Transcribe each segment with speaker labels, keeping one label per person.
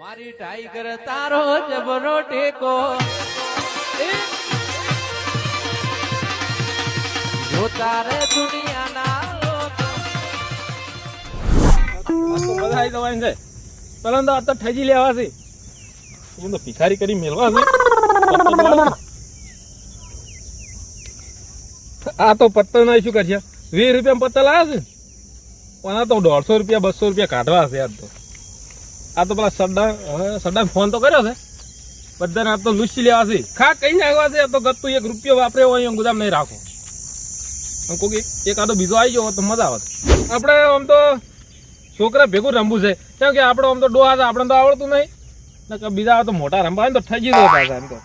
Speaker 1: મારી ટાઈગર તારો જબરો ટેકો. જો તારે દુનિયાના
Speaker 2: બધા પેલા આ તો ઠજી લેવા છે. ભિખારી કરી મેળવા આ તો પત્તા ના શું વીસ રૂપિયા પત્તા લાવ્યા છે? પણ આ તો દોઢસો રૂપિયા, બસો રૂપિયા કાઢવા છે આ તો. આ તો પેલા સરદાર સરદાર ફોન તો કર્યો છે. બધાને આ તો લુસી લેવા છે. ખા કઈ નાખવા છે? તો ગતું એક રૂપિયો વાપરે હોય, એમ ગુદામ નહીં રાખો. કોઈ એક આદો બીજો આવી ગયો તો મજા આવે. આપણે આમ તો છોકરા ભેગું રમવું છે. કેમ કે આપણે આમ તો ડોહા છે આપણે તો આવડતું નહીં. બીજા તો મોટા રમવા હોય તો થઈ ગયું પાછા એમ તો.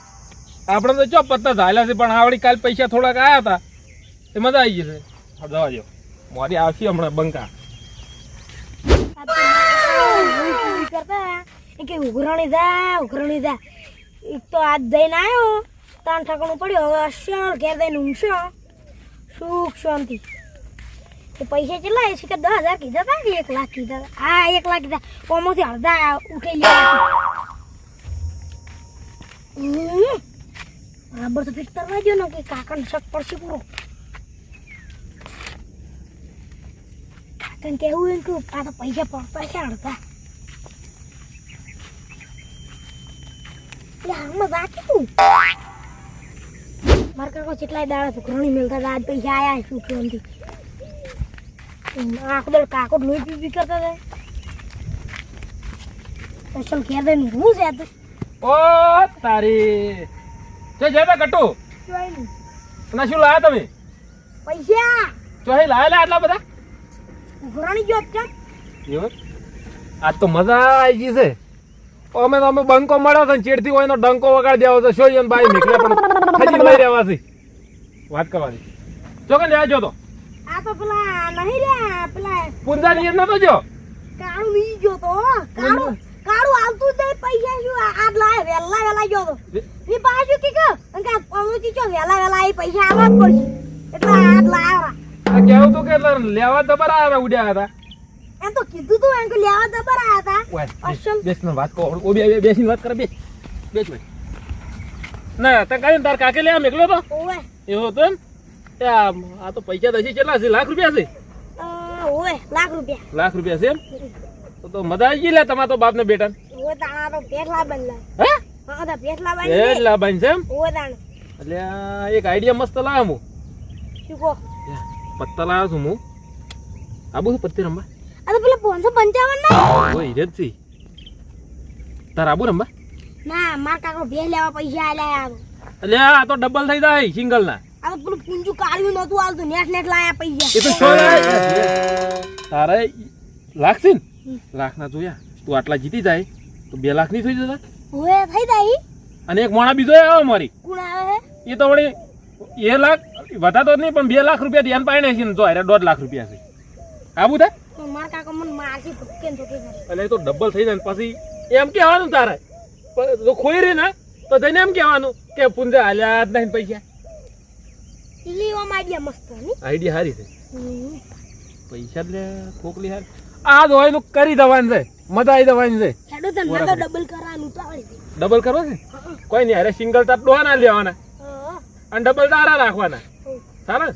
Speaker 2: આપણે તો ચો પત્તા ઝાલ્યા છે, પણ આવડી કાલ પૈસા થોડાક આવ્યા હતા. એ મજા આવી ગઈ છે. જવા દો મારી આવશે હમણાં બંકા.
Speaker 3: કરતા એ કે ઉઘરાણી જા ઉઘરાણી જા એક તો આજ જઈને આવ્યો તાન ઠકાણું પડ્યો હવે અસલ ઘેર જઈને ઊંઘશો સુખ શાંતિ એ પૈસા કેટલા એ કે દસ હજાર કીધા હતા કે એક લાખ કીધા હતા હા એક લાખ કીધા ઓમાંથી અડધા ઉઠાઈ લેવા હમ. બરાબર તો ફિટ કરવા જો ને કે કાકાને શક પડશે પૂરો કાકાને કહેવું એમ કે આ તો પૈસા પડતા છે અડધા એટલે હાલમાં બાકી મારા કાકો કેટલાય દાડા તો ઘણી હતા. આજ પૈસા આયા શું કેમથી આખો દર કાકો લોહી પી પી કરતા હતા. અસલ ઘેર દઈને હું છે આ તો.
Speaker 2: ઓ તારી. ચો જતા કટુ.
Speaker 3: જોઈ
Speaker 2: અને શું લાયા તમે?
Speaker 3: પૈસા.
Speaker 2: ચો હે આટલા બધા?
Speaker 3: જોત છે.
Speaker 2: એવું? આજ તો મજા આવી ગઈ છે. અમે તો અમે બંકો મળ્યો છે ને ચેડથી હોય એનો ડંકો વગાડી દેવો છે શું બાઈ નીકળે પણ ખજી લઈ રહેવાથી. વાત કરવાની. જો કે લેવા જો તો.
Speaker 3: આ તો પેલા નહીં રે પેલા
Speaker 2: પુંજાની એ નતો જો
Speaker 3: કાળું વી ગયો તો કાળું કાળું આવતું જ નહીં પૈસા શું આ લાય વેલા વેલા ગયો તો. ની પાછું કે કે અંકા પમુચી જો વેલા વેલા એ પૈસા આવવા જ પડશે. એટલે આ લાયા
Speaker 2: આ કેવું તું કે લેવા તો બરાબર ઉડ્યા હતા.
Speaker 3: એમ તો કીધું તું એમ કે લેવા દબર આયા હતા.
Speaker 2: ઓય, બેસ ને વાત કહો ઓ બે બે- બેસીને વાત કરે બે. બેસ ભાઈ. ના તે કઈ તાર કાકે તો
Speaker 3: ઓવે
Speaker 2: એવો તો? એ આ તો પૈસા દસી કેટલા છે લાખ રૂપિયા છે
Speaker 3: લાખ રૂપિયા.
Speaker 2: લાખ રૂપિયા છે એમ? તો તો મજા આવી ગઈ લે તમારા તો બાપ ને બેટા
Speaker 3: ઓવે તાણા તો પેટલા બદલા
Speaker 2: હે?
Speaker 3: હા તો પેટલા
Speaker 2: એ
Speaker 3: બાંધી
Speaker 2: જ છે એમ?
Speaker 3: ઓવે તાણ.
Speaker 2: એટલે આ એક આઈડિયા મસ્ત લાવ્યો હું
Speaker 3: શું કહો?
Speaker 2: પત્તા લાવ્યો છું હું. આ બધું પત્તી રમવા?
Speaker 3: આ તો પેલા પાંચસો પંચાવન ના
Speaker 2: ઓ હિરે તાર આબુ રમવા
Speaker 3: ના માર કાકો બે લેવા પૈસા આલ્યા આ
Speaker 2: એટલે આ તો ડબલ થઈ જાય સિંગલ ના
Speaker 3: આ તો પેલું પૂંજું કાળ્યું નતું આવતું નેટ નેટ લાયા પૈસા
Speaker 2: એ તો શું તારે લાખશે ને લાખ ના જોયા તું આટલા જીતી જાય તો બે લાખની થઈ જતા
Speaker 3: ઓય થઈ જાય
Speaker 2: અને એક મોણા બીજો આવે મારી
Speaker 3: કોણ આવે
Speaker 2: એ તો વળી એ લાખ વધારતો તો નહીં પણ બે લાખ રૂપિયા ધ્યાન પાડે છે ને તો હારે દોઢ લાખ રૂપિયા છે આવું થાય
Speaker 3: તો માર કાકો મને મારથી ધક્કે ને કરે
Speaker 2: અને એ તો ડબલ થઈ જાય ને પછી એમ કહેવાનું તારે. પણ જો ખોઈ રહી ને તો જઈને એમ કહેવાનું કે પુંજે હાલ્યા જ નહીં પૈસા.
Speaker 3: લેવા માંડ્યા મસ્ત
Speaker 2: આઈડિયા સારી છે. પૈસા લે ખોકલી હાર આ જ હોયનું કરી દેવાનું છે. મજા આવી દેવાની છે.
Speaker 3: હેડો તને તો ડબલ કરવાનું તો હતી
Speaker 2: ડબલ કરો છે? કોઈ નહીં અરે સિંગલ તાર ડોહા ના લેવાના. અને ડબલ તારા રાખવાના. સારા?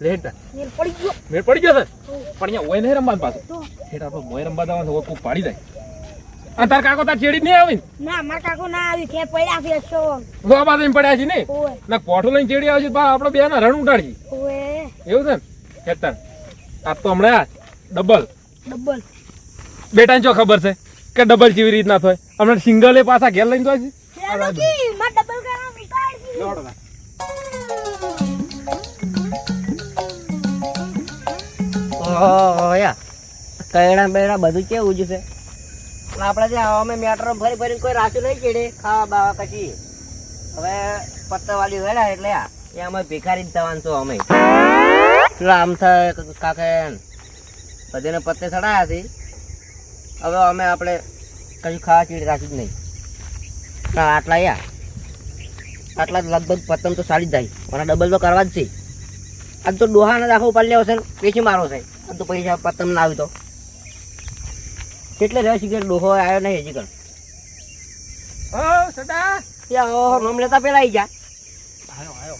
Speaker 2: લેટ
Speaker 3: મેર પડી ગયો.
Speaker 2: મેર પડી ગયો
Speaker 3: સર
Speaker 2: પણ અહીંયા ઓય નહીં રમવાનું પાછું. હેઠ આપણે મોય રમવા જવાનું છે કોક પાડી જાય. આ તાર કાકો તાર ચેડી નહીં આવી ના
Speaker 3: માર કાકો ના આવી કે પડ્યા છે સો
Speaker 2: બાદ એમ પડ્યા છે ને ના કોઠો લઈને ચેડી આવી છે બા આપણે બે ના રણ ઉડાડી
Speaker 3: ઓવે
Speaker 2: એવું છે ને? હેઠળ આ તો હમણાં ડબલ.
Speaker 3: ડબલ.
Speaker 2: બેટાને જો ખબર છે કે ડબલ જેવી રીતના થાય? હમણાં સિંગલ એ પાછા ઘેર લઈને જાય છે?
Speaker 3: ડબલ કરવાનું
Speaker 4: ઓયા કૈડા બેડા બધું કેવું જ છે? પણ આપણે ત્યાં અમે મેટ્રો ફરી ફરીને કોઈ રાખ્યું નહીં કેડે, ખાવા બાવા કશી હવે પત્તાવાળી વેડા એટલે એ અમે ભિખારી જ થવાનું છો અમે. પેલા આમ થાય કાકે બધીને પત્તે ચડાયા હતી હવે અમે આપણે કશું ખાવા ચીડી રાખ્યું જ નહીં. આટલા યા આટલા લગભગ પતંગ તો સારી જ જાય. અને ડબલ તો કરવા જ છે. આજ તો ડોહાને દાખો ઉપાડી લેવો ને વેચી મારો છે. તો પૈસા પતંગ તમને આવ્યો તો કેટલે રહે છે ડોહો આવ્યો નહીં હજી કણ
Speaker 2: ઓ સડા
Speaker 4: યા ઓહો નામ લેતા પેલા આવી જા
Speaker 2: આયો આયો.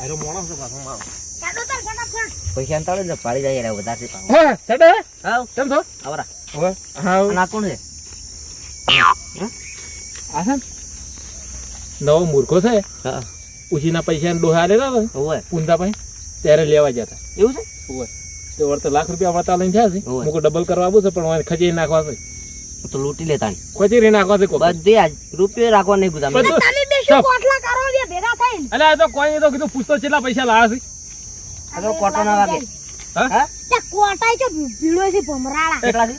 Speaker 2: આયો મોણસ છે પાછો મારો.
Speaker 4: પૈસા અંતાડે ને પાડી જાય યાર વધારે પાવ
Speaker 2: હે સડા કેમ છો?
Speaker 4: આવરા.
Speaker 2: હવે? હા?
Speaker 4: અને કોણ છે
Speaker 2: નવો મૂર્ખો છે.
Speaker 4: હા.
Speaker 2: ઉછીના પૈસા ડોહા લેતા
Speaker 4: હોય
Speaker 2: પૂંદા પાસે ત્યારે લેવા જતા
Speaker 4: એવું છે?
Speaker 2: તે વર્તે લાખ રૂપિયા વળતા લઈને થયા છે.
Speaker 4: હોવે.
Speaker 2: મુકો ડબલ કરવા આવું છે પણ મને ખચેરી નાખવા છે.
Speaker 4: તો લૂંટી લેતા
Speaker 2: ખચેરી નાખવા છે કોક.
Speaker 4: બધી આજ રૂપિયો રાખવા નહીં ગુદામ
Speaker 2: બધું
Speaker 3: તમે બે શું
Speaker 2: સબ.
Speaker 3: કોટલા કરો બે ભેગા થઈને
Speaker 2: અલે આ તો કોઈ નહીં તો કીધું પૂછતો કેટલા પૈસા લાવ્યા છે?
Speaker 4: આ તો કોટો ના વાગે
Speaker 2: હા?
Speaker 4: હા?
Speaker 3: તે કોટાય છે ભીડો છે ભમરાળા.
Speaker 4: કેટલા છે?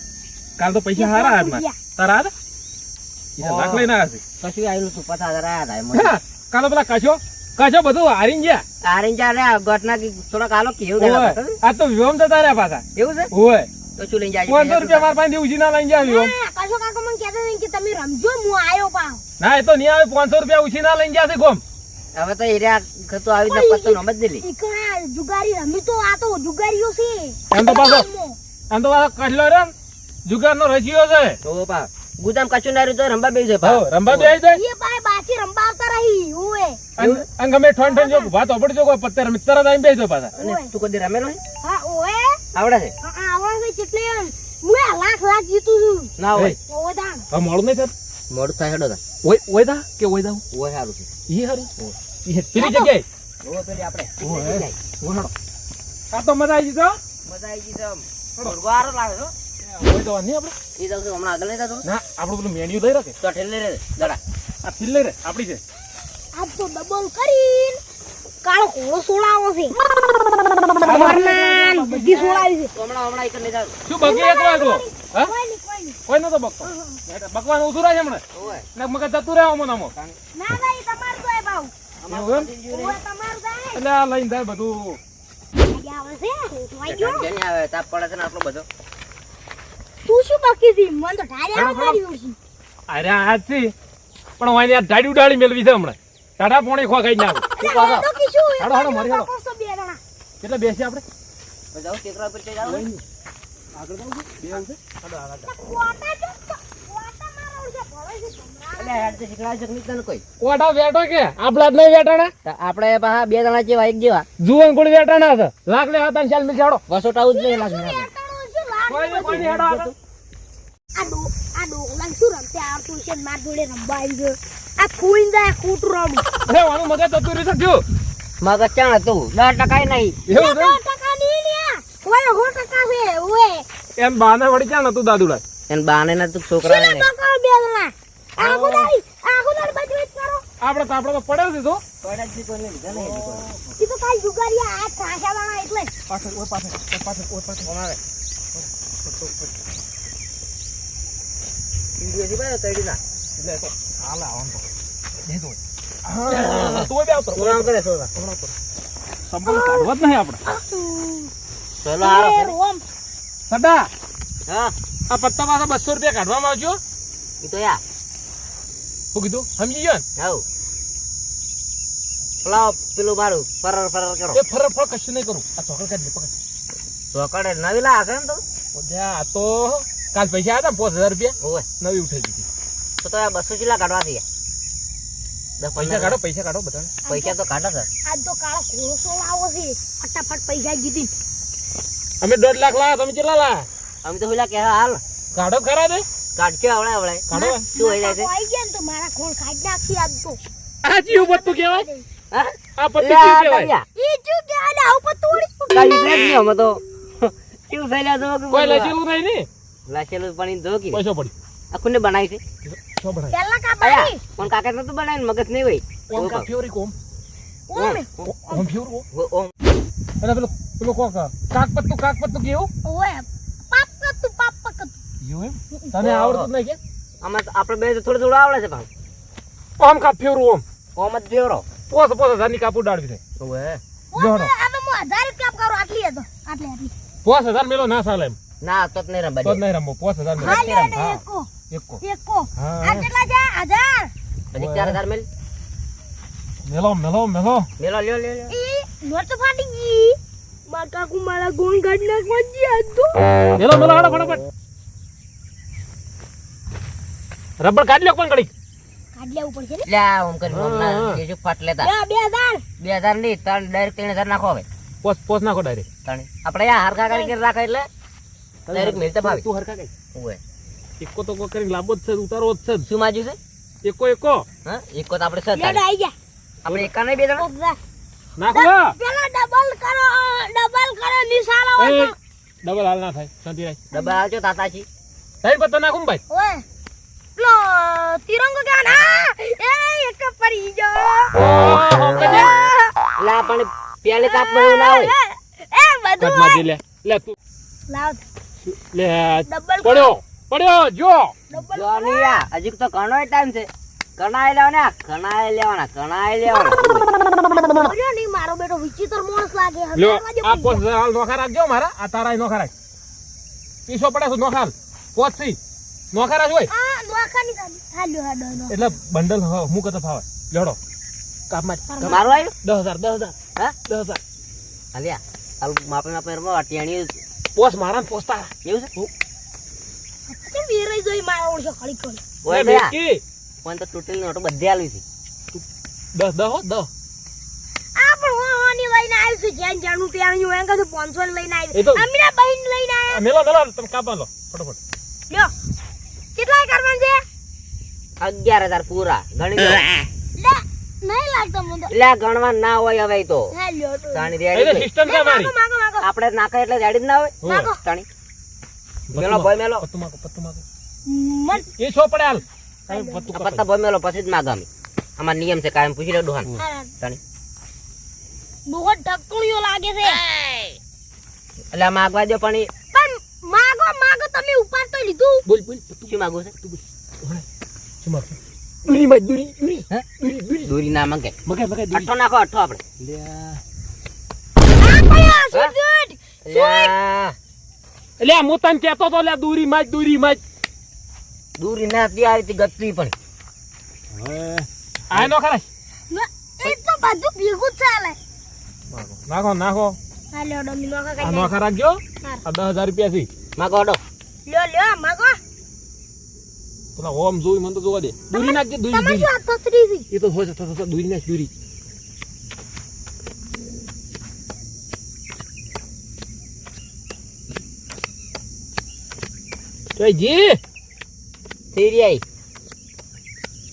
Speaker 2: કાલ તો પૈસા હારા હાથમાં. તારા હાથ? ઈ તો લાખ લઈને આવ્યા છે.
Speaker 4: કશું આવેલું તું પચાસ હજાર આયા હતા એમાં.
Speaker 2: હા, કાલ તો પેલા કશો કશો બધું હારીને ગયા?
Speaker 4: આરેન્જ ગયા રે ગટના થોડાક આલો કેવું
Speaker 2: ઓય, આ તો વ્યોમ જતા રહ્યા પાછા.
Speaker 4: એવું છે?
Speaker 2: હોય
Speaker 4: તો શું લઈ જાય
Speaker 2: પાંચસો રૂપિયા મારા પાસે ઉછી ના લઈ ગયા
Speaker 3: વ્યોમ કશો કાકો મને કહેતો હતા કે તમે રમજો હું આયો પા
Speaker 2: ના એ તો નહીં આવે. પાંચસો રૂપિયા ઉછી ના લઈ ગયા છે ગોમ.
Speaker 4: હવે તો એરિયા ખતો આવી રીતે પત્તો નમત દિલી
Speaker 3: ઈકણા જુગારી રમી તો આ તો જુગારીઓ છે.
Speaker 2: એમ તો પાછો એમ તો પાછો કઢલો રે જુગાર નો રચિયો છે.
Speaker 4: તો પા ગુદામ કચું ના રહ્યું તો રંબા બેસી જાય
Speaker 2: હો, રંબા બે આવી જાય?
Speaker 3: એ ભાઈ બાચી રંબા આવતા રહી ઓએ
Speaker 2: અંગ અમે ગમે ઠોન ઠોન જો વાત ઓપડજો કોઈ પત્તર રમી તરત આવીને બેસજો પાછા.
Speaker 4: અને તું કદી રમેલો
Speaker 3: હા? ઓએ
Speaker 4: આવડે છે?
Speaker 3: હા આવડે છે કેટલે મુએ લાખ લાખ જીતું છું.
Speaker 4: ના હોય.
Speaker 3: ઓએ દાન.
Speaker 2: હા મોડું નહીં સર
Speaker 4: મોડું થાય હેડો તા.
Speaker 2: ઓય ઓય દા કે ઓય દા
Speaker 4: ઓય હારું છે.
Speaker 2: ઈ હારું? ઈ હે- પેલી જગ્યાએ?
Speaker 4: ઓ પેલી આપણે.
Speaker 2: ઓય. ઓય હાડો. આ તો મજા આવી ગઈ
Speaker 4: મજા આવી ગઈ છે ગુરવારો લાગે છો
Speaker 2: દવા નહીં આપણે?
Speaker 4: એ જાઉં હમણાં આગળ લઈ જતો?
Speaker 2: ના આપણું પેલું મેન્યુ લઈ રાખે.
Speaker 4: તો ઠેલે રે દડા
Speaker 2: આ ફીલ લઈ રે આપડી છે.
Speaker 3: આજ તો ડબલ કરીને કાળો કોળો સોળાવો છે. સવારના બધી સોળાવી છે.
Speaker 4: હમણાં હમણાં એક લઈ જાઉં
Speaker 2: શું બગી એકલો એકલો હા?
Speaker 3: કોઈ કોઈ
Speaker 2: કોઈ નતો બકતો બકવાનું ઉધું રહે છે હમણાં. ને મગજ જતું રહે આમાં ને આમાં.
Speaker 3: ના ભાઈ તમારું તો એ ભાવ
Speaker 2: એટલે આ લઈને જાય બધું.
Speaker 3: આવે છે
Speaker 4: આવે તાપ પડે છે ને આટલો બધો.
Speaker 3: તું શું બાકી હતી મન તો ઢારે
Speaker 2: હેડો,
Speaker 3: ઉડી
Speaker 2: અરે આ પણ વાને આ ડાડી ઉડાડી મેળવી છે હમણાં. ટાટા પોણી ખો ખાઈ નાખું
Speaker 3: તું પાછો
Speaker 2: હેડો, હેડો, મારી હાડો
Speaker 3: કરશો બે જણા.
Speaker 2: એટલે બેસી આપણે?
Speaker 4: જાઉં ટેકરા પર જઈ જાઉં
Speaker 2: આગળ જાઉં બે આવશે?
Speaker 4: હાડો
Speaker 2: વેટાણા
Speaker 4: આપણે બે જણા જેવા એક જેવા.
Speaker 2: જુવાન કોળી વેટાણા છે? લાખ લે હતા ચાલ મિલ ચાડો
Speaker 4: વસોટાવું જ નહીં લાગે
Speaker 3: લાખ માર
Speaker 4: ચાણ હતું? દસ ટકા નહીં.
Speaker 2: એવું છે?
Speaker 3: છે
Speaker 2: એમ બાને વળી ક્યાં નતું દાદુડા
Speaker 4: એને બાને ના છોકરા ને
Speaker 3: ટકા બે જણા? આખો દાડી આખો દાડી બચબચ કરો.
Speaker 2: આપણે તો આપણે તો પડ્યો છે તો
Speaker 3: ઈ તો કાલ જુગારી આ કાશા વાળા એટલે.
Speaker 2: પાછળ ઓય પાછળ ઓય પાછળ ઓય પાછળ.
Speaker 4: અમારે
Speaker 2: એ હા બસો રૂપિયા કાઢવામાં આવજો
Speaker 4: ઈ તો યા
Speaker 2: કીધું સમજી ગયો ને
Speaker 4: આવ પેલા પેલું મારું ફરર ફરર કરો
Speaker 2: એ નહીં કરું આ ચોકડ કાઢ પકડ
Speaker 4: ચોકડે નવી લાગે ને તો
Speaker 2: આ તો કાલ પૈસા હતા પાંચ હજાર રૂપિયા.
Speaker 4: ઓય.
Speaker 2: નવી ઉઠાઈ દીધી
Speaker 4: તો તો બસો ચીલા કાઢવા થઈ
Speaker 2: પૈસા કાઢો પૈસા કાઢો બધા
Speaker 4: પૈસા તો કાઢો સર.
Speaker 3: આજ તો કાળો ખોળસો લાવો છે. ફટાફટ પૈસા જીતી
Speaker 2: અમે દોઢ લાખ લાવ્યા તમે કેટલા લાવ્યા
Speaker 4: અમે તો પેલા કે હાલ.
Speaker 2: કાઢો ખરા દે
Speaker 4: કાઢશે આવડે આવડે.
Speaker 2: કાઢો.
Speaker 4: શું હોય જાય છે?
Speaker 3: આવી ગયા ને તો મારા ખોળ ખાઈ નાખી આજ તો.
Speaker 2: આ જીવ પત્તું કહેવાય?
Speaker 4: હા?
Speaker 2: આ પત્તું જીવ કહેવાય?
Speaker 3: ઈ શું કે આવું પતોડી
Speaker 4: કાલી જ અમે તો. કેવું થયેલા તો
Speaker 2: કોઈ લસેલું નહીં. ને
Speaker 4: પાણી જો કે
Speaker 2: પૈસો પડી.
Speaker 4: આ કોને બનાવી છે?
Speaker 3: પેલા કા
Speaker 4: પણ કાકા તો બનાવી મગજ નહીં હોય.
Speaker 2: કા કોમ?
Speaker 3: ઓમે.
Speaker 2: ઓમ.
Speaker 4: ઓમ.
Speaker 2: પેલો પેલો કોક કેવું? એમ? તને આવડતું નહીં કે?
Speaker 4: આમાં આપણે બે તો થોડું થોડું આવડે છે
Speaker 2: ઓમ કા ફેવરું ઓમ?
Speaker 4: ઓમ જ ફેવરો
Speaker 2: પોસ પોસ કાપુ ડાળવી દે
Speaker 4: ઓવે.
Speaker 2: જોડો.
Speaker 3: આમે હું હજાર રૂપિયા કરું આટલી હતો આટલી આટલી
Speaker 2: પોસ હજાર મેલો ના ચાલે એમ.
Speaker 4: ના તો નહીં રમવા
Speaker 2: તો જ નહીં રમવો પોસ હજાર મેલો.
Speaker 3: એકો.
Speaker 2: એકો.
Speaker 3: આ કેટલા છે? હજાર.
Speaker 4: હજી ચાર હજાર મેલ.
Speaker 2: મેલો મેલો મેલો.
Speaker 4: મેલો લ્યો લ્યો
Speaker 3: ઈ નોટ તો ફાટી ગઈ. માર કાકુ મારા ગોણ ગાડી નાખવા જી તો.
Speaker 2: મેલો મેલો હાડો ફટાફટ. રબર કાઢી લ્યો પણ કડી
Speaker 3: કાઢ લેવું પડશે ને.
Speaker 4: લ્યા ઓમ કરી ઓમ ના
Speaker 2: હા.
Speaker 4: કેજો ફાટ લેતા.
Speaker 3: બે બે હજાર.
Speaker 4: બે હજાર નહીં ત્રણ ડાયરેક્ટ ત્રણ હજાર નાખો હવે.
Speaker 2: પોસ પોસ નાખો ડાયરેક્ટ
Speaker 4: ત્રણ આપણે આ હરખા કરી રાખે એટલે ડાયરેક્ટ મિલતા ભાવે
Speaker 2: તું હરખા કઈ
Speaker 4: ઓય.
Speaker 2: એકો તો કો કરીને લાંબો જ છે ઉતારો જ છે
Speaker 4: શું માજ્યું છે?
Speaker 2: એકો એકો.
Speaker 4: હા એક તો આપણે સત
Speaker 3: આઈ ગયા
Speaker 4: આપણે એકા નહીં બે જણા?
Speaker 2: નાખો
Speaker 3: પેલા ડબલ કરો ડબલ કરો નિશાળો
Speaker 2: ડબલ હાલ ના થાય. શાંતિ રાખ.
Speaker 4: ડબ્બા આવજો તાતાજી.
Speaker 2: સાઈડ પત્તા નાખું ભાઈ.
Speaker 3: ઓય. પેલો તિરંગો ગાના એ એક પડી ગયો.
Speaker 2: લા કજે.
Speaker 4: પેલે તાપ મળ્યું ના હોય.
Speaker 3: એ બધું
Speaker 2: કટ લે. લે તું.
Speaker 3: લાવ.
Speaker 2: લે પડ્યો પડ્યો જો.
Speaker 3: ડબલ
Speaker 4: જો નહીં હજી તો ઘણો ટાઈમ છે. કણાઈ લેવાના કણાઈ લેવાના કણાઈ લેવાના.
Speaker 3: બોલ્યો નહીં મારો બેટો વિચિત્ર મોણસ લાગે.
Speaker 2: લ્યો આ કોસ હાલ નોખા રાખજો મારા આ તારાય નોખા રાખ. પીસો પડે છે નોખા હાલ. નોખા રાખ હોય.
Speaker 3: આ નોખા ની હાલ્યો હાડો
Speaker 2: એટલે બંડલ હું કતો ફાવે. લેડો કાપમાં
Speaker 4: મારું આવ્યું
Speaker 2: દસ હજાર દસ હજાર
Speaker 4: હા
Speaker 2: દસ હજાર
Speaker 4: અલ્યા હાલ માપે માપે રમો અટિયાણી
Speaker 2: પોસ મારા ને પોસ તારા
Speaker 4: એવું છે
Speaker 3: કેમ જોઈ મારા ઓળશો ખડી ખડી
Speaker 4: ઓય
Speaker 2: લે,
Speaker 4: ભયા તો તૂટેલી નોટો બધી આલી છે
Speaker 2: દસ દસ હો દસ
Speaker 3: આ પણ હું હોની લઈને આવ્યું છું જાણું કહું પાંચસો લઈને
Speaker 2: એ
Speaker 3: અમીરા બહેન લઈને આવ્યા
Speaker 2: મેલો મેલો તમે કાપા લો ફટાફટ
Speaker 3: લ્યો કેટલા કરવાનું છે
Speaker 4: અગિયાર હજાર પૂરા ગણી લો
Speaker 3: લે નહીં લાગતો મને તો.
Speaker 4: એટલે આ ગણવા ના હોય હવે તો.
Speaker 3: હા લ્યો તો.
Speaker 4: તાણી
Speaker 2: સિસ્ટમ છે મારી
Speaker 3: માગો માગો
Speaker 4: આપણે નાખે એટલે રેડી જ ના હોય.
Speaker 3: માગો.
Speaker 4: તાણી. મેલો ભાઈ મેલો.
Speaker 2: પત્તું માગો પત્તું માગો.
Speaker 3: મન
Speaker 2: એ છો પડે હાલ. હવે પત્તું
Speaker 4: આ
Speaker 2: કપાય.
Speaker 4: પત્તા ભાઈ મેલો પછી જ માગામી. અમાર નિયમ છે કાયમ પૂછી લે ડોહાન તાણી.
Speaker 3: બહુ ઢકણિયો લાગે છે.
Speaker 4: એટલે આ માગવા દો પણ
Speaker 3: પણ માગો માગો તમે ઉપર તો લીધું.
Speaker 2: બોલ બોલ
Speaker 4: છે?
Speaker 2: શું માગો દૂરી માં દૂરી દૂરી
Speaker 4: હે? દૂરી ના મંગે.
Speaker 2: મગે મગે દૂરી.
Speaker 4: અઠ્ઠો નાખો અઠો આપણે.
Speaker 3: આ પડ્યો સુટ સુટ
Speaker 4: અલ્યા,
Speaker 2: એટલે આ મોતાન કહેતો તો લે દૂરી માં દૂરી માં.
Speaker 4: દૂરી ના હતી આવી હતી ગતતી પણ.
Speaker 2: આ નો ખરાય
Speaker 3: એ તો બધું ભેગું ચાલે.
Speaker 2: નાખો નાખો.
Speaker 3: હાલો ડમી નોખા
Speaker 2: આ
Speaker 3: કાઢી
Speaker 2: નોખા. રાખજો.
Speaker 3: હા.
Speaker 2: આ દસ રૂપિયા થી
Speaker 4: માગો ડો
Speaker 3: લ્યો લ્યો માગો.
Speaker 2: પેલા ઓમ જોઈ મને તો જોવા દે. દૂરી નાખજે દૂરી દૂરી. એ તો હોય થતા દૂરી નાખ દૂરી. જોઈ જી.
Speaker 4: સીરી આઈ.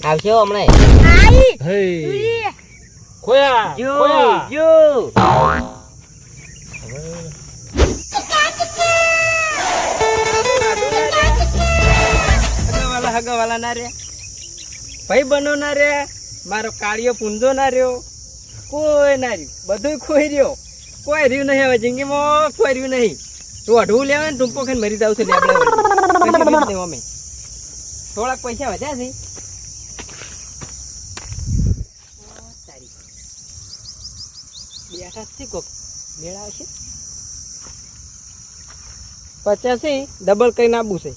Speaker 4: આવશે હો હમણાં
Speaker 3: આઈ.
Speaker 2: હે.
Speaker 3: દૂરી.
Speaker 2: ખોયા
Speaker 4: જો
Speaker 5: હગાવાલા ના રે. ભાઈ બનો ના રે, મારો કાળિયો પૂંજો ના રહ્યો. કોઈ ના રહ્યું. બધું ખોઈ રહ્યો. કોઈ રહ્યું નહીં હવે, જિંદગીમાં કોઈ રહ્યું નહીં. તું અઢવું લેવા ને ટૂંપો ખાઈને મરી જાવ છે રહ્યું અમે. થોડાક પૈસા વધ્યા છે. બેઠા છે પચાસી ડબલ કઈ નાબુ છે.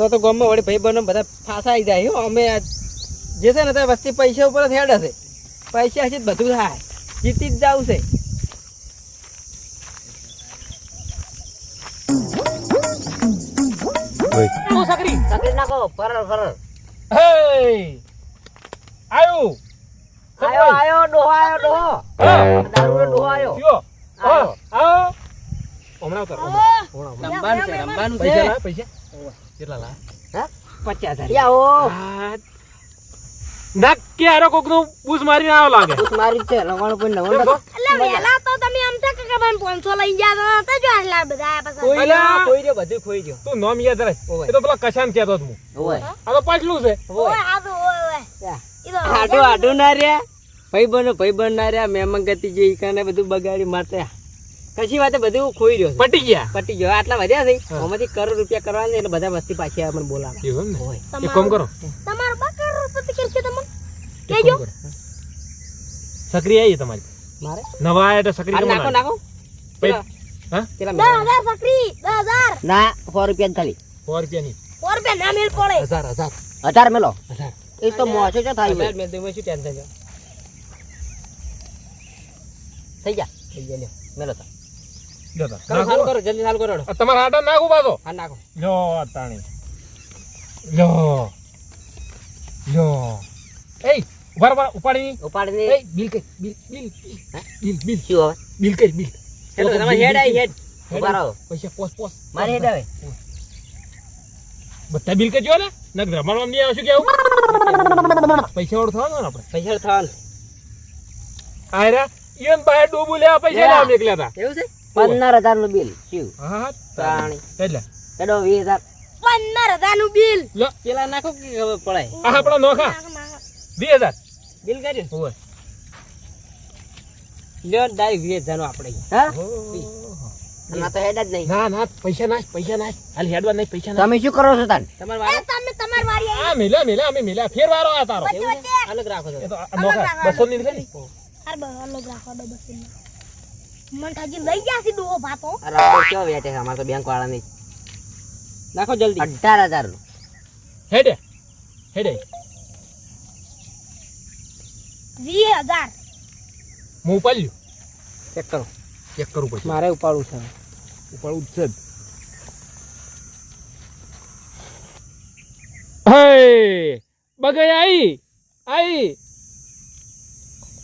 Speaker 5: તો તો ગામમાં વળી ભાઈ બહેનો બધા ફાસાઈ જાય. હો અમે જે છે ને ત્યાં વસ્તી પૈસા ઉપર જ હેડ હશે પૈસા હશે બધું થાય. જીતી જ જવું છે.
Speaker 2: તું સકરી
Speaker 4: તકલીફ નાખો ફરર ફરર.
Speaker 2: હે! આયું.
Speaker 4: આયો આયો ડોહો આયો ડોહો. આયો.
Speaker 2: થયો.
Speaker 4: આયો.
Speaker 2: હમણાં ઉતાર.
Speaker 5: રમવાનું છે રમવાનું
Speaker 2: પૈસા
Speaker 5: છે.
Speaker 2: લાવ પૈસા. કેટલા લા?
Speaker 4: હે?
Speaker 5: પચાસ હજાર.
Speaker 4: યાઓ
Speaker 2: નક્કી હારો કોકનું બૂસ મારીને આવો લાગે?
Speaker 4: બુસ મારી છે રમવાનું પણ નવું
Speaker 3: એટલે વહેલા તો તમે આમ છે કે ભાઈ પાંચસો લઈ ગયા તો જો આટલા બધા આયા પાછા.
Speaker 5: ખોઈ
Speaker 2: અલા.
Speaker 5: રહ્યો ખોઈ બધું ખોઈ રહ્યો
Speaker 2: તું નામ યાદ રાખ. એ તો પેલા કશાન કહેતો હું.
Speaker 4: ઓય
Speaker 2: આ તો પાછલું છે.
Speaker 3: ઓય આ તો ઓય ઓય
Speaker 5: આડું આડું ના રહ્યા. ભાઈ બનો ભાઈ બન ના રહ્યા. મેમંગતી ગતિ જે કાને બધું બગાડી મારતા. કશી વાતે બધું ખોઈ રહ્યો
Speaker 2: પટી ગયા?
Speaker 5: પટી ગયો. આટલા વધ્યા છે. આમાંથી કરોડ રૂપિયા કરવાના છે એટલે બધા વસ્તી પાછી આવે મને બોલાવે.
Speaker 2: એવું ને? એક કામ કરો.
Speaker 3: તમારો બકર રૂપિયા કરશે તમને કેજો
Speaker 2: કામ સક્રિય આવી તમારી.
Speaker 5: મારે?
Speaker 2: નવા આયા તો સક્રિય
Speaker 5: નાખો નાખો.
Speaker 2: હા?
Speaker 5: કેટલા
Speaker 4: ના રૂપિયા
Speaker 3: રૂપિયા ના પડે.
Speaker 4: મેલો? એ તો છે થાય
Speaker 5: હજાર મેં દઉં, શું ટેન્શન છે
Speaker 4: થઈ ગયા?
Speaker 5: થઈ ગયા
Speaker 4: મેલો તો.
Speaker 2: લ્યો
Speaker 5: ચાલુ કરો જલ્દી ચાલુ કરો.
Speaker 2: તમારા આટા નાખું પાછો.
Speaker 5: હા નાખો.
Speaker 2: લો તાણી લો. યો એ ઊભા ઊભા ઉપાડી
Speaker 4: ઉપાડી
Speaker 2: એ બિલ કર બિલ બિલ બિલ બિલ.
Speaker 4: શું હવે
Speaker 2: બિલ કર બિલ.
Speaker 5: હેડો તમારે હેડ આઈ હેડ.
Speaker 4: ઊભા રહો.
Speaker 2: પૈસા પોસ પોસ.
Speaker 4: મારી હેડ આવે?
Speaker 2: બધા બિલ જો ને. નક રમણમાં નહીં આવશું કેવું પૈસા વાળું થવાનું ને આપણે?
Speaker 5: પૈસા થવાનું.
Speaker 2: આયરા ઈવન બહાર ડૂબું લેવા પૈસા. નીકળ્યા હતા.
Speaker 5: એવું છે?
Speaker 4: પંદર હજારનું બિલ શું?
Speaker 2: હા હા એટલે.
Speaker 4: હેડો વીસ હજાર
Speaker 3: પંદર હજારનું બિલ
Speaker 5: પેલા નાખો કે ખબર પડે
Speaker 2: આ આપણા નોખા. વીસ હજાર
Speaker 5: બિલ કર્યું?
Speaker 2: હોય.
Speaker 5: લ્યો દાઈ વીસ હજારનું આપણે.
Speaker 4: હા? ના તો હેડ જ નહીં.
Speaker 2: ના ના પૈસા નાખ પૈસા નાખ. હાલ હેડવા નહીં પૈસા
Speaker 4: તમે શું કરો છો તાન
Speaker 5: તમારે
Speaker 3: એ
Speaker 5: વારો?
Speaker 3: તમે તમારી વારી
Speaker 2: આ અમે ફેર વારો આ તારો.
Speaker 5: અલગ રાખો છો
Speaker 2: નોખા. બસો ની નીકળી
Speaker 3: અરે અલગ રાખો એને. લઈ ગયા છે ડોહો ભાતો.
Speaker 4: આ રાબડો કેવો વેચે તો બેંક વાળા ની
Speaker 5: નાખો જલ્દી.
Speaker 4: અઢારનું
Speaker 2: હેડે. હેડે.
Speaker 3: વીસ
Speaker 2: હું ઉપાડ્યું.
Speaker 5: ચેક કરો.
Speaker 2: ચેક કરવું પડશે
Speaker 5: મારે ઉપાડવું છે
Speaker 2: ઉપાડવું છે જ. હે બગાઈ આઈ. આઈ.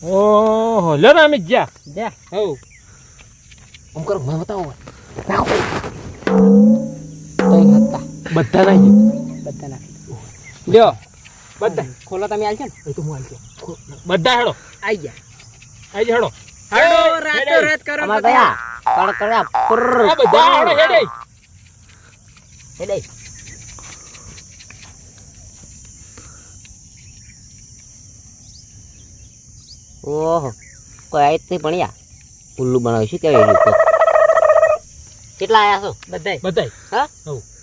Speaker 2: ઓહો લે રામી અમે જા
Speaker 5: જા.
Speaker 2: હવ આમ કરો મને બતાવો બધા નાખી
Speaker 5: બધા નાખી લ્યો.
Speaker 2: બધા.
Speaker 5: ખોલો તમે આલ છે ને.
Speaker 2: તો હું આવી બધા હેડો.
Speaker 5: આઈ ગયા.
Speaker 2: આઈ હેડો.
Speaker 5: હેડો. રાતો રાત કરો
Speaker 4: અમાર ગયા. કર્યા પુર્ર,
Speaker 2: આ બધા હેડો હેડે.
Speaker 4: હેડે. ઓહો. કોઈ આયત નહીં ભણ્યા. ઉલ્લુ બનાવ્યું શું કહેવાય એનું કેટલા આયા છો?
Speaker 5: બધાય.
Speaker 2: બધાય?
Speaker 4: હા?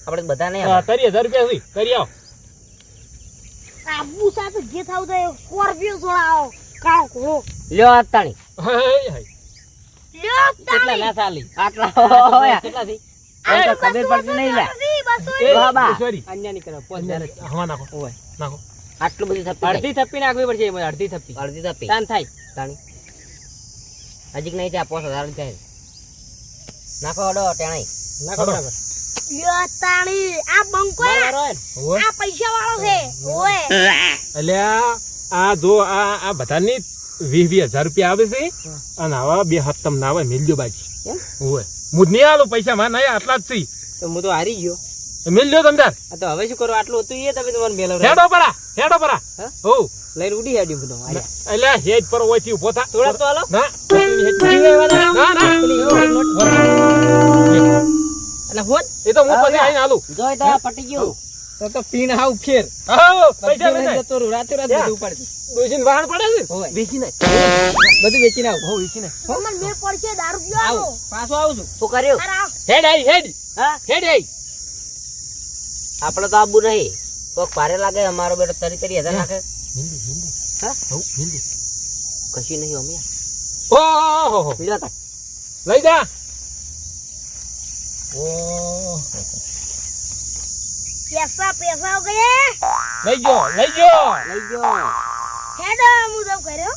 Speaker 4: આપણે બધા નહીં
Speaker 2: તરી હજાર રૂપિયા સુધી. કરી આવો.
Speaker 3: આબુ સાથે જે થાવ થાય સ્કોર્પિયો જોડાવો કાળો ઘોડો
Speaker 4: લ્યો
Speaker 2: હાય.
Speaker 3: લ્યો
Speaker 5: કેટલા ના ચાલી?
Speaker 4: આટલા. હોય
Speaker 5: કેટલા થઈ
Speaker 4: ખબર પડતી નહીં લે
Speaker 3: બસી, બસો.
Speaker 2: એ,
Speaker 4: બાબા.
Speaker 2: ઈશ્વરી,
Speaker 5: અન્ય નહીં કરો પોચ હજાર જ.
Speaker 2: હવા નાખો.
Speaker 5: ઓય.
Speaker 2: નાખો.
Speaker 4: આટલું બધું થતું
Speaker 5: અડધી થપ્પી નાખવી પડશે એમાં અડધી થપ્પી.
Speaker 4: અડધી થપી
Speaker 5: તાન થાય.
Speaker 4: તાણી. હજીક નહીં ત્યાં પોસ હજાર થાય નાખો અડો ટેણાઈ.
Speaker 5: નાખો બરાબર.
Speaker 3: આ બંકો. આ પૈસા વાળો છે. ઓય
Speaker 2: અલ્યા આ જો આ આ બધાની વીસ વીસ હજાર રૂપિયા આવે છે અને આવા બે હપ્તમ ના આવે મિલજો બાજી.
Speaker 5: કેમ?
Speaker 2: હોય. હું જ નહીં આલું પૈસા માં નહીં આટલા જ છે.
Speaker 5: તો હું તો હારી ગયો.
Speaker 2: મિલજો તમે તાર.
Speaker 5: આ તો હવે શું કરો? આટલું હતું એ તમે તમારે મેલો
Speaker 2: હેડો પરા હેડો પરા.
Speaker 5: હો? લઈને ઉડી હેડ્યું બધું એટલે
Speaker 2: અલ્યા હેજ પર ઓછી ઊભો થા.
Speaker 5: થોડા તો હાલો
Speaker 2: ના ના. ના.
Speaker 5: એટલે હોત.
Speaker 2: એ તો હું પછી આવીને આલું
Speaker 4: જોઈ તો પટી ગયું.
Speaker 5: તો તો પીણ હાવ ફેર.
Speaker 2: હો પૈસા
Speaker 5: લઈને.
Speaker 2: જાય
Speaker 5: રાતે રાત બધું ઉપાડતી
Speaker 2: ડોશીને વાહણ પડે છે. વેચી નાખ
Speaker 5: બધું વેચીને આવું.
Speaker 2: હો વેચી નાખ
Speaker 3: મને મેળ પડશે. દારૂ પીવા
Speaker 5: આવો. પાછો આવું છું.
Speaker 4: શું કર્યો?
Speaker 2: હેડ આઈ હેડ.
Speaker 4: હા?
Speaker 2: હેડ આઈ.
Speaker 4: આપણે તો આબુ નહીં. કોક ભારે લાગે અમારો બેટો તરી તરી હજાર નાખે.
Speaker 2: હિન્દી હિન્દી.
Speaker 4: હા?
Speaker 2: હિન્દી.
Speaker 4: કશું નહીં અમે.
Speaker 2: ઓહો. લઈ જા. ઓ.
Speaker 3: પૈસા પૈસા ગયા
Speaker 2: લઈ જો લઈ જો
Speaker 4: લઈ જો
Speaker 3: હેડો હું જઉં કર્યો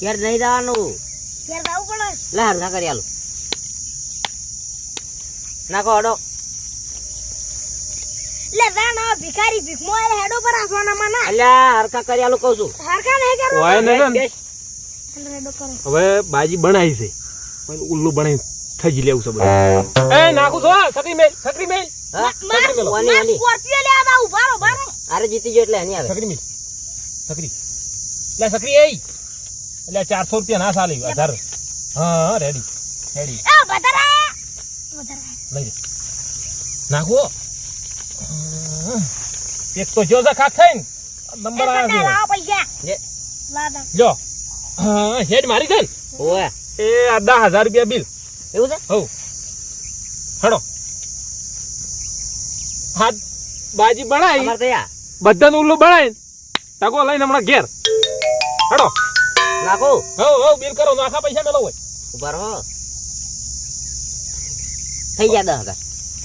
Speaker 4: ઘેર નહીં જવાનું.
Speaker 3: ઘેર જવું પડે.
Speaker 4: લે હરખા કરી આલો નાખો અડો
Speaker 3: લે ના ભિખારી ભીખમો એ હેડો પર આસવાના માં ના.
Speaker 4: અલ્યા હરકા કરી આલો કહું છું
Speaker 3: હરકા નહીં કરો
Speaker 2: ઓય ને ને
Speaker 3: હેડો કરો.
Speaker 2: હવે બાજી બનાવી છે. પણ ઉલ્લુ બનાવી થઈ લેવું છે બધું. એ નાખું છો સકરી મેલ સકરી મેલ.
Speaker 4: હા.
Speaker 3: સ્કોર્પિયો લે ઉભારો
Speaker 4: જીતી ગયો એટલે એની આવે.
Speaker 2: સકરી મેલ સકરી લે સકરી એ. એટલે ચારસો રૂપિયા ના સાલી હજાર હા રેડી રેડી
Speaker 3: એ વધારા. વધારા.
Speaker 2: લઈ નાખો એક તો જો જખા થઈને નંબર આવ્યો જો. હેડ મારી છે ને. એ આ દસ હજાર રૂપિયા બિલ.
Speaker 4: એવું છે?
Speaker 2: હવ હડો. હાથ બાજી બનાવી બધાનું ઉલ્લું બનાવી ટકો લઈને હમણાં ઘેર. હડો.
Speaker 4: નાખો.
Speaker 2: હવ હવ બિલ કરો. નાખા પૈસા મેલો હોય.
Speaker 4: ઊભા રહો. થઈ ગયા દસ હજાર.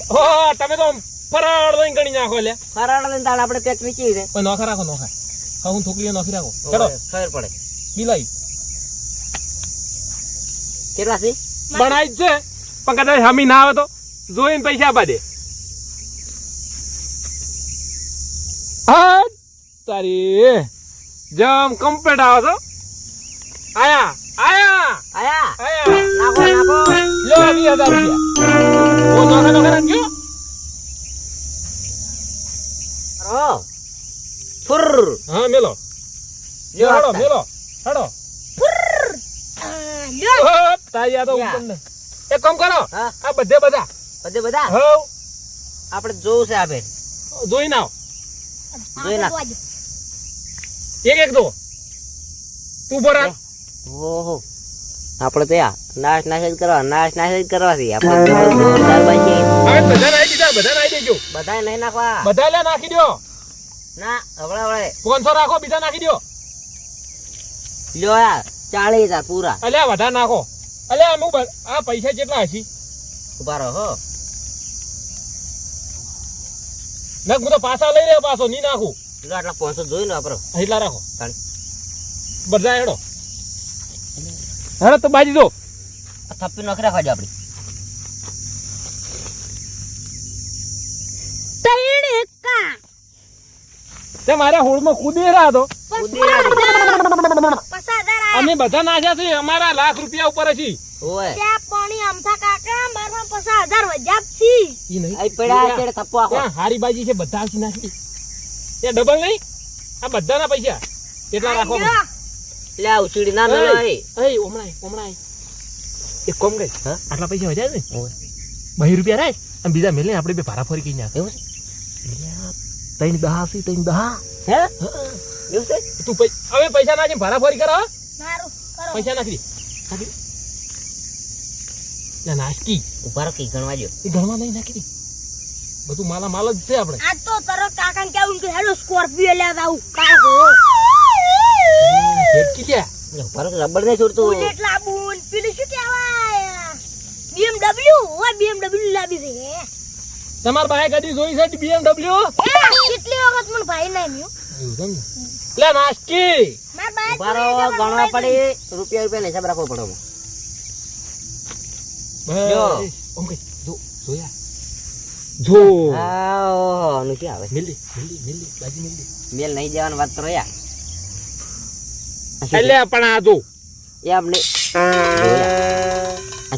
Speaker 2: હો તમે તો ફરાળ લઈને ગણી નાખો લે.
Speaker 4: ફરાળ લઈને આપણે પેક નીચી રે
Speaker 2: પણ નોખા રાખો નોખા. હા હું થોકલીઓ નોખી રાખો.
Speaker 4: ચલો ખબર પડે.
Speaker 2: બિલાઈ.
Speaker 4: કેટલા છે
Speaker 2: બનાવી છે. પણ કદાચ હમી ના આવે તો જોઈને પૈસા આપવા દે. હા તારી જમ કમ્પ્લીટ આવો છો આયા આયા.
Speaker 4: આયા.
Speaker 2: આયા.
Speaker 4: નાખો નાખો.
Speaker 2: લો વીસ રૂપિયા. ઓ નોખા નોખા નાખજો
Speaker 4: ફુર.
Speaker 2: હા મેલો. હેડો મેલો હેડો.
Speaker 3: ફુર. લ્યો
Speaker 2: આ તો
Speaker 4: યા.
Speaker 2: ઉપર ને. એક કામ કરો. આ બધે બધા.
Speaker 4: બધે બધા?
Speaker 2: હવ
Speaker 4: આપણે જોવું છે આ બેન.
Speaker 2: જોઈ નાવ.
Speaker 4: જોઈ
Speaker 3: ના
Speaker 2: એક એક દો તું બરા
Speaker 4: ઓહો. આપણે તો યા નાશ નાશ જ કરવા નાશ નાશ જ કરવાથી આપણે
Speaker 2: બધા નાખી દીધા બધા નાખી દેજો.
Speaker 4: બધાય નહીં નાખવા.
Speaker 2: બધા લે નાખી દો
Speaker 4: ના હવળે હવળે
Speaker 2: પાંચસો રાખો બીજા નાખી દો
Speaker 4: લ્યો યાર ચાલીસ પૂરા.
Speaker 2: અલ્યા વધારે નાખો. અલ્યા અમુક આ પૈસા કેટલા હશે?
Speaker 4: ઊભા રહો
Speaker 2: ના હું તો પાછા લઈ રહ્યો પાછો નહીં નાખું.
Speaker 4: આટલા પાંચસો જોઈ ને આપણો.
Speaker 2: એટલા રાખો. બધા હેડો. હેડો તો બાજી દો
Speaker 4: આ થપ્પી નોખી રાખવા આપડી
Speaker 3: ત્રણ એકા
Speaker 2: તે મારા હોળમાં કૂદી રહ્યા તો
Speaker 4: કૂદી રહ્યા
Speaker 3: પચાસ હજાર આયા.
Speaker 2: અમે બધા નાખ્યા છે અમારા લાખ રૂપિયા ઉપર
Speaker 3: છી.
Speaker 2: ઈ નહીં.
Speaker 4: આ પડ્યા છે થપ્પો આખો.
Speaker 2: ત્યાં હારી બાજી છે બધા આવશે નાખી એ ડબલ નહીં? આ બધાના પૈસા. કેટલા રાખો.
Speaker 4: એટલે આ ઉછીડી ના મેલો એ
Speaker 2: ઓમણાય, ઓમણાય. એક કોમ ગઈ આટલા પૈસા વધ્યા ને. બહી રૂપિયા રાય. અને બીજા મેલે આપણે બે ભારા ફરી કઈ નાખે.
Speaker 4: એવું છે?
Speaker 2: ત્રણ દહા છે ત્રણ દહા.
Speaker 4: હે? એવું છે?
Speaker 2: તું હવે પૈસા નાખી ભારા ફરી કરા પૈસા નાખી દે. નાખી લે, નાસકી
Speaker 4: ઊભા રહો કી ગણવા જો
Speaker 2: એ ગણવા નહીં નાખી દે. બધું માલા માલ જ છે આપણે.
Speaker 3: આ તો તરત કાકા ને કેવું કે હેલો સ્કોર્પિયો લેવા આવું કાકો.
Speaker 2: ફેરકી ક્યાં
Speaker 4: એટલે રબર ને છોડતું.
Speaker 3: બુલેટ લાવું ને પેલું શું કહેવાય? BMW ઓ BMW લાવી છે
Speaker 2: તમારા ભાઈ ગાડી જોઈ છે BMW?
Speaker 3: કેટલી વખત મને ભાઈ નહીં મ્યું
Speaker 2: ને? લે નાસ્કી
Speaker 3: માર
Speaker 4: ગણવા પડી. રૂપિયા રૂપિયા હિસાબ રાખવો પડે
Speaker 2: જો ઓકે જો જોયા. જો.
Speaker 4: આ નું કે આવે?
Speaker 2: મિલી મિલી મિલી બાજી મિલી.
Speaker 4: મેલ નહીં જવાનું વાત કરો યાર
Speaker 2: એટલે પણ આ જો?
Speaker 4: એ આપણે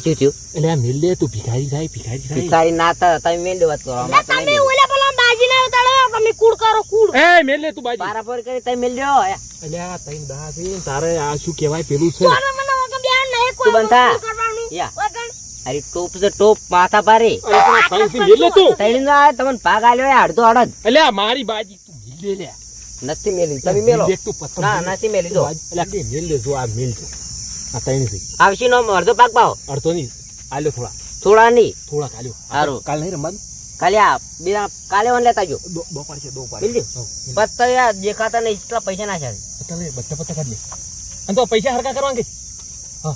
Speaker 4: શું થયું.
Speaker 2: એટલે આ મિલ લે તું ભિખારી થાય ભિખારી થાય.
Speaker 4: ભિખારી ના તા તમે મેલ વાત કરો.
Speaker 3: તમે ઓલા પેલા બાજી ના ઉતાડો તમે કુડ કરો કુડ
Speaker 2: એ મિલ લે તું બાજી.
Speaker 4: પારાપર કરી તમે મેલ લ્યો
Speaker 2: એટલે આ તઈ દા છે. તારે આ શું કહેવાય પેલું છે?
Speaker 3: તારે મને વગર બેન નહીં કોઈ
Speaker 4: તું બંધા. યા. અરે ટોપ છે ટોપ માથા પારે
Speaker 2: મિલ લે તું.
Speaker 4: તઈ ના તમને ભાગ આલ્યો અડધો અડધ.
Speaker 2: એટલે આ મારી બાજી તું મિલ લે
Speaker 4: નથી મેલી. તમે મેલો.
Speaker 2: મિલ
Speaker 4: ના નથી મેલી
Speaker 2: જો. એટલે આ લે જો આ મિલ જો આ તઈનથી
Speaker 4: આવશે નો અડધો પાક પાવ.
Speaker 2: અડધો નહીં. આલ્યો થોડા.
Speaker 4: થોડા નહીં.
Speaker 2: થોડા કાલ્યો
Speaker 4: સારું
Speaker 2: કાલ નહીં રમવાનું?
Speaker 4: કાલે આ બીજા કાલે ઓન લેતા જો.
Speaker 2: દો છે દો પાડી
Speaker 4: પત્તા યાર દેખાતા નહીં એટલા પૈસા ના છે.
Speaker 2: પત્તા લે બધા પત્તા કાઢ લે. અને તો પૈસા હરકા કરવા કે? હા.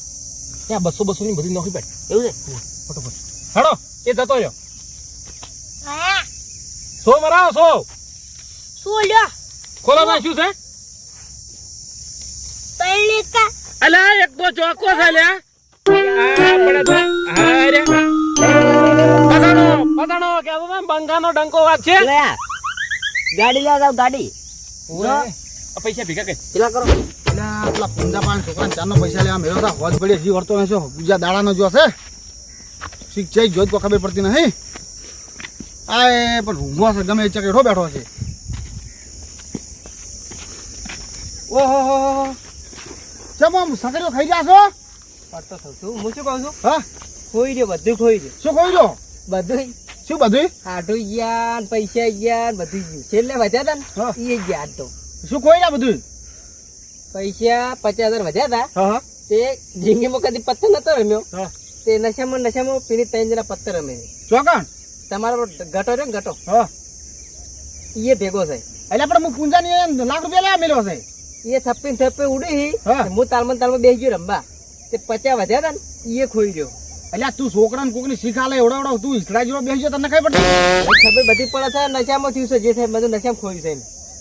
Speaker 2: ત્યાં બસો બસો ની બધી નોકરી પાડ.
Speaker 4: એવું છે?
Speaker 2: ફટોફટ. હેડો એ જતો રહ્યો. સો મરાવો સો.
Speaker 3: સો લ્યો
Speaker 2: ખોલો નાખ્યું છે?
Speaker 3: ત્રણ એકા
Speaker 2: અલા એક તો ચોખ્ખો છે લે કે તો બંગાનો ડંકો વાત
Speaker 4: લે ગાડી લેવા જાવ ગાડી
Speaker 2: પૈસા ભેગા
Speaker 4: પેલા કરો
Speaker 6: પેલા પૂંજા પાન છોકરા પૈસા લેવા મેળો હતા હોજ પડી હજી વળતો નહીં બીજા દાડાનો જો શીખ છે જોત તો ખબર પડતી નહીં આ પણ છે ગમે ચકેઠો બેઠો છે ઓહો હો. ચમ આમ સકરીઓ ખાઈ ગયા છો?
Speaker 5: પડતો થઉં છું હું શું કહું છું?
Speaker 6: હા?
Speaker 5: ખોઈ રહ્યો બધું ખોઈ રહ્યું.
Speaker 6: શું ખોઈ રહ્યો?
Speaker 5: બધું
Speaker 6: શું બધું
Speaker 5: આઠું ગયા ને પૈસા ગયા બધું ગયું. છેલ્લે વધ્યા હતા. ને? એ ગયા તો.
Speaker 6: શું ખોઈ રહ્યા બધું
Speaker 5: પૈસા પચાસ હજાર વધ્યા હતા તે જિંદગીમાં કદી પત્તર નતો રમ્યો.
Speaker 6: હા.
Speaker 5: તે નશામાં નશામાં પેલી ત્રણ જણા પત્તર રમે.
Speaker 6: ચોકણ?
Speaker 5: તમારો ગટો રહ્યો ને ગટો?
Speaker 6: હા.
Speaker 5: એ ભેગો છે
Speaker 6: એટલે આપણે હું પૂંજાની લાખ રૂપિયા લેવા મેળ્યો છે.
Speaker 5: એ થપ્પી થપ્પી ઉડી.
Speaker 6: હા.
Speaker 5: તાલમાં તાલમાં બેસી ગયો રમવા તે પચાસ વધ્યા ને એ ખોઈ ગયો.
Speaker 6: એટલે તું છોકરાને કોકની શીખા લે એવડો એવડો તું ઈસડા જેવો બેસી તને ખબર પડતી
Speaker 5: ખબર બધી પડે છે નશામાં થયું છે જે થાય બધું નશામાં ખોઈ છે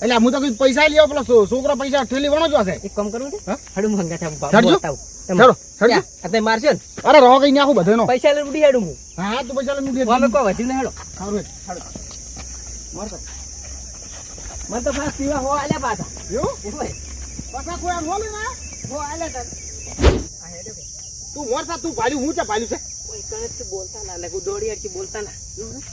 Speaker 6: એટલે હું તો કઈ પૈસા લેવો પેલો છોકરા પૈસા ઠેલી વણો જો છે
Speaker 5: એક કામ કરવું છે? હડું મંગા
Speaker 6: છે
Speaker 5: બતાવું.
Speaker 6: હેડો,
Speaker 5: ને?
Speaker 6: અરે રહો કઈ નાખું બધાનો.
Speaker 5: પૈસા લઈને ઉડી હેડું હું.
Speaker 6: હા તું પૈસા લઈને
Speaker 5: હું અમે કોઈ વધ્યું ને હેડો
Speaker 6: સારું હેડ. માર કર.
Speaker 5: મને તો ફાસ પીવા હો આલ્યા પાછા
Speaker 6: એવું
Speaker 5: ઓય
Speaker 6: પાછા કોઈ આમ બોલે ના
Speaker 5: હો તા કે
Speaker 6: તું મોરતા તું પાલ્યું હું ચા પાલ્યું છે
Speaker 5: ઓય કણેથી બોલતા ના લાગુ દોડી અડકી બોલતા ના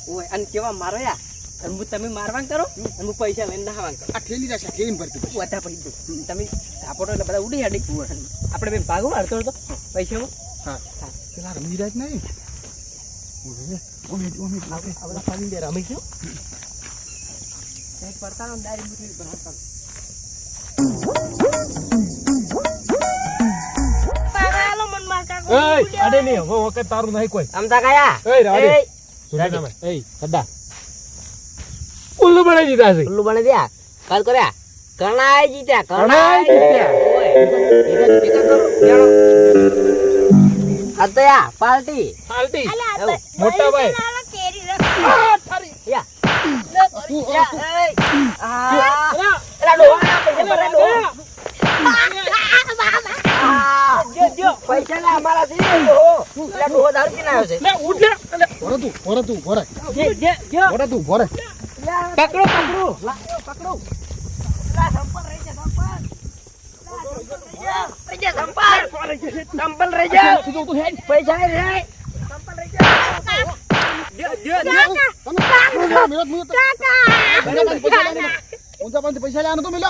Speaker 5: ઓય અને કેવા મારો યા અને હું તમે મારવાંગ કરો અને હું પૈસા લઈને નહાવાંગ કરો
Speaker 6: આ ઠેલી રહેશે ઠેલી ભરતી
Speaker 5: વધારે પડી. તમે સાપોટો એટલે બધા ઉડી હાડી આપણે બે ભાગો હાડતો હતો પૈસા
Speaker 6: હા પેલા રમી રહ્યા જ નહીં
Speaker 5: રમી છું ને બનાવતા
Speaker 3: પાગાલો મન માર કાકો
Speaker 2: એય અડે નહીં હો વખત તારું નહીં કોઈ
Speaker 5: અમતા કયા
Speaker 2: એય
Speaker 5: એય,
Speaker 2: સુધા નામે એય સદા ઉલ્લુ બનાવી દીધા છે
Speaker 5: ઉલ્લુ બને દ્યા કાલ કર્યા કણાય જીત્યા
Speaker 2: કણાય જીત્યા.
Speaker 5: અત્યા પાર્ટી એવું,
Speaker 2: મોટા ભાઈ.
Speaker 3: લાલા કેરી રખ
Speaker 5: યા પૈસા ના અમારા છે, ડોહો. દારૂ પીને આવ્યો છે.
Speaker 6: ભરે તું ભરે તું ભરે. ભરે તું ભરે
Speaker 5: પકડો પકડો પકડો સંપલ રહી જા, સંપલ. સંપલ. રહી જા. પૈસા રહે. સંપલ રહી જા. જો, જો, જો.
Speaker 6: તમે મેળત મું તો ઊંચા પાંચ પૈસા લેવાનો તો. તું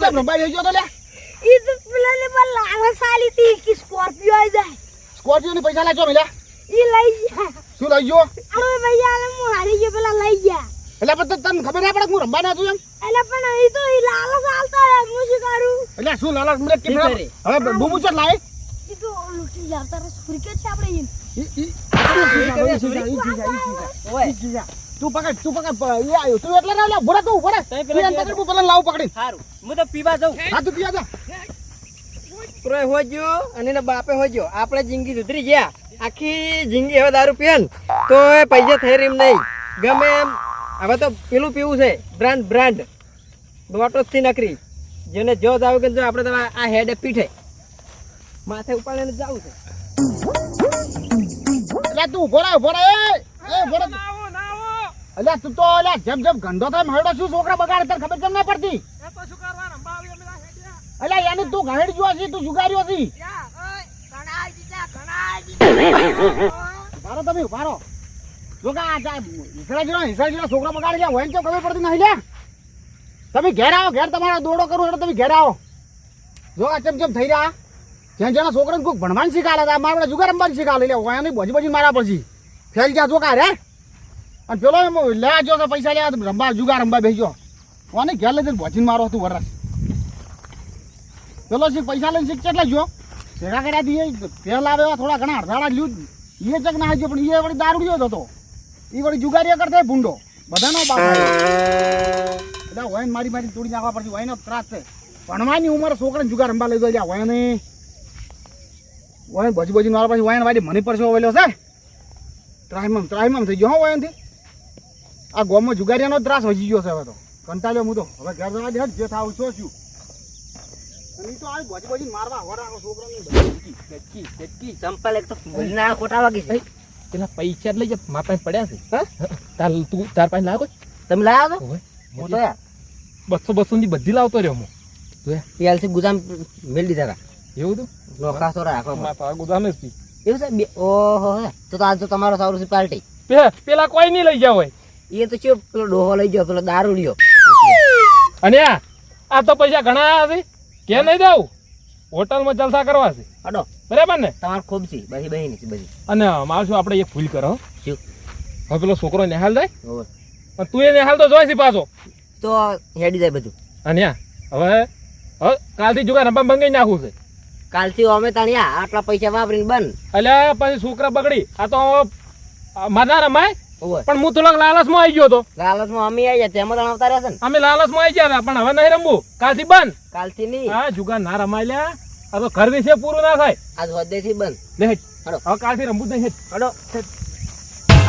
Speaker 6: કેમ રંબાઈ ગયો તો લે
Speaker 3: ઈ તો પેલા ને પર લાવા સાલી થી કે સ્કોર્પિયો આવી જાય
Speaker 6: સ્કોર્પિયો ની પૈસા લાજો મિલ્યા
Speaker 3: ઈ લઈ જા
Speaker 6: શું લઈ ગયો
Speaker 3: અરે ભૈયા ને હું હારી ગયો પેલા લઈ ગયા
Speaker 6: એટલે પછી તને ખબર ના પડે કે હું રંબા ના છું એમ
Speaker 3: એટલે પણ ઈ તો ઈ લાલા ચાલતા રહે હું શું કરું
Speaker 6: એટલે શું લાલા મને કે હવે બૂમુ છે લાય
Speaker 3: ઈ તો લૂટી જાવ રહે ક્રિકેટ છે આપણે ઈ
Speaker 5: બાપે હોજો આપણે જિંદગી સુધરી ગયા આખી જિંદગી હવે દારૂ પીએ ને તો પૈસા થઈ રીમ નહીં ગમે એમ હવે તો પેલું પીવું છે બ્રાન્ડ બ્રાન્ડ બોટો થી નકરી જેને જો જાવ કે જો આપણે આ હેડ પીઠે માથે ઉપાડીને જવું છે
Speaker 6: તું એ એટલે તું તો અલ્યા જેમ જેમ ગંડો થાય મારડો છું છોકરા બગાડે તને ખબર કેમ ના પડતી? એને તું ઘાડ જો છે. તું જુગાર્યો છે ભારો તમે ભારો જો કે હિસડાજીનો હિસડાજીનો છોકરા બગાડી લે હોય તો ખબર પડતી નહીં લે. તમે ઘેર આવો ઘેર તમારો દોડો કરો એટલે તમે ઘેર આવો. જો આ ચમ ચમ થઈ રહ્યા. જ્યાં જેના છોકરાને કોઈક ભણવાનું શીખાડે છે મારે જુગાર રમવાનું શીખાડે એટલે હોય નહીં બજી બજી મારા પછી. ફેલ ગયા જોકા રે. અને પેલો લેવા જો તો પૈસા લેવા રમવા જુગાર રમવા બેસજો કોને ઘેર લઈ ભજીને મારો હતું વરસ. પેલો શીખ પૈસા લઈને શીખ કેટલા જો ભેગા કર્યા દઈએ ફેલ આવે એવા થોડા ઘણા અડધાડા લ્યું એ ચક ના હાજ્યો પણ એ વળી દારૂડિયો જ હતો. એ વળી જુગારીયા કરતા ભૂંડો. બધાનો બાપ બધા હોય મારી મારી તોડી નાખવા પડતી હોય ત્રાસ છે. ભણવાની ઉંમર છોકરાને જુગાર રમવા લઈ જાય હોય ને હોય બજી બજી મારા પછી વાયન ને વાડી મને પરસો વેલો છે. ત્રાહિમામ ત્રાહિમામ થઈ ગયો હો વાયનથી આ ગોમમાં જુગારિયાનો ત્રાસ વજી ગયો છે હવે તો. કંટાળ્યો હું તો. હવે ઘર જવા દે જે થાવ છો છું અને તો આ બજી બજી મારવા વરાકો છોકરાને
Speaker 5: સંપલ એક તો ભૂલના ખોટા વાગી છે.
Speaker 2: પેલા પૈસા લઈ જા મારા પાસે પડ્યા છે. તાર તું તાર પાસે લાવ
Speaker 5: તમે લાવ્યા તો. હું તો
Speaker 2: બસો બસો ની બધી લાવતો રહ્યો હું.
Speaker 5: પીએલસી ગુદામ મેળ દીધા હતા
Speaker 2: એવું તું
Speaker 5: લોકા તો રાખો
Speaker 2: ગોદામ નથી
Speaker 5: એવું છે? બે- ઓહો હે. તો આજ તો તમારો સારું છે પાર્ટી.
Speaker 2: પે- પેલા કોઈ નહીં લઈ જાવ હોય.
Speaker 5: એ તો ચો પેલો ડોહો લઈ ગયો પેલો દારૂ લ્યો.
Speaker 2: અને આ આ તો પૈસા ઘણા છે. કે નહીં દઉં હોટલમાં જલસા કરવા છે.
Speaker 5: અડો
Speaker 2: બરાબર ને?
Speaker 5: તમારે ખૂબ છે. બધી બહેની છે બધી.
Speaker 2: અને મારું શું આપણે એક ભૂલ કરો હો.
Speaker 5: શું?
Speaker 2: હવે પેલો છોકરો નિહાલ જાય? તું એ નિહાલ તો જોઈ પાછો.
Speaker 5: તો હેડી જાય બધું.
Speaker 2: અને હવે હવે કાલથી જુગાર રમવા બંગાઈ નાખવું છે.
Speaker 5: કાલથી અમે તણ્યા આટલા પૈસા વાપરીને બંધ.
Speaker 2: એટલે પછી છોકરા બગડી. આ તો આ રમાય? પણ હું થોડોક લાલચમાં આવી ગયો તો
Speaker 5: લાલચમાં અમે આવી ગયા તેમાં તાણ આવતા રહેશે
Speaker 2: અમે લાલચમાં આવી ગયા પણ હવે નહીં રમવું. કાલથી બંધ.
Speaker 5: કાલથી નહીં.
Speaker 2: હા જુગાર ના રમાય લ્યા. આ તો ઘર વિશે પૂરું ના થાય.
Speaker 5: આજ હોદ્દેથી બંધ. નહીં.
Speaker 2: હવે કાલથી રમવું જ નહીં.
Speaker 5: હડો.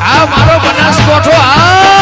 Speaker 1: આ મારો બનાસકોઠો આ